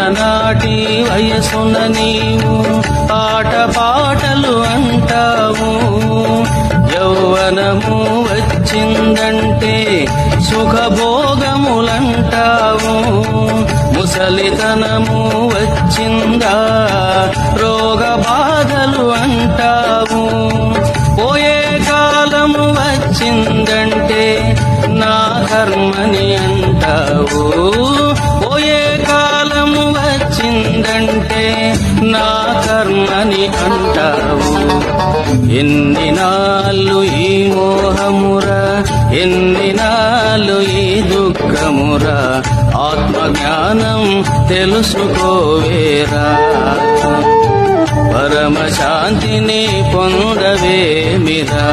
చిన్ననాటి వయసున నీవు పాట పాటలు అంటావు. యౌవనము వచ్చిందంటే సుఖభోగములంటావు. ముసలితనము వచ్చిందా? రోగ బాధలు అంటావు. పోయే కాలము వచ్చిందంటే నా కర్మని అంటావు. నా కర్మని అంటావు. ఎన్ని నాళ్ళు ఈ మోహమురా ఎన్ని నాళ్ళు ఈ దుఃఖమురా? ఆత్మజ్ఞానం తెలుసుకోవేరా. పరమశాంతిని పొందవేమిరా?